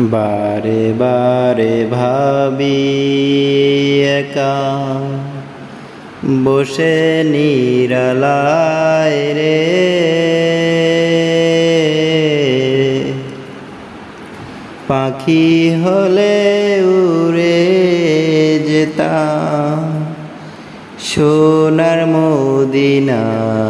বারে বারে ভাবি একা। বসে নিরালায় রে। পাখি হলে উড়ে যেতাম। সোনার মদিনায় রে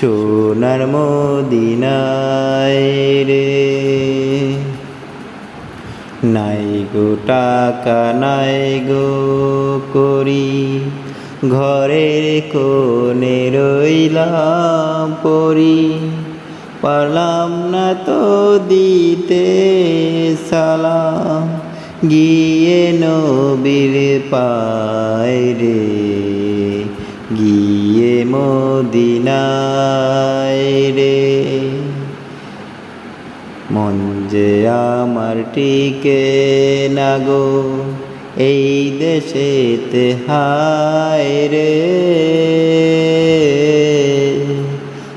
সোনার মদিনায় রে। নাই গো টাকা, নাই গো করি। ঘরের কোণে রইলাম পরি। পারলাম না তো দিতে সালাম। গিয়ে নবীর পায় রে। মদিনায় রে। মন যে আমার টিকে না গো, এই দেশেতে হায় রে।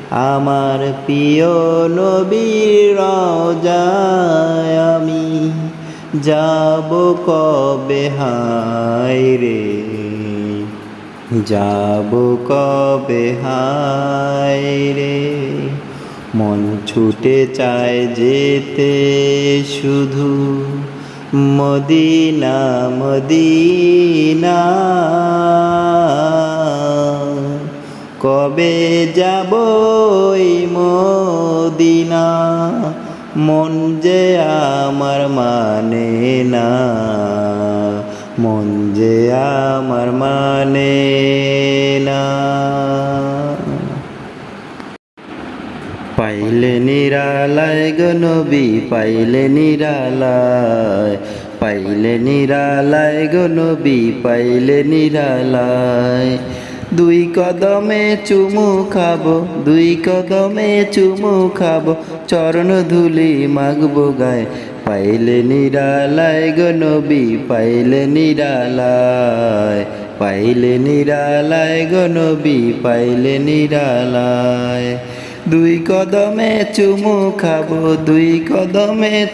আমার প্রিয় নবীর রওজায় আমি যাব কবে? হায় রে। যাব কবে? হায় রে মন ছুটে চায় যেতে শুধু। Medina Medina. কবে যাব মদিনা? মন যে আমার মানে না। মন যে আমার মানে না। পাইলে নিরালায় গো নবী, পাইলে নিরালায় পাইলে নিরালায় গো নবী, পাইলে নিরালায়। দুই কদমে চুমু খাব, দুই কদমে চুমু খাব, চরণ ধুলি মাগবো গায়ে পাইলে নিরালায় গো নবী, পাইলে নিরালায়। পাইলে নিরালায় গো নবী, পাইলে নিরালায়। দুই কদমে চুমু খাব, দুই কদমে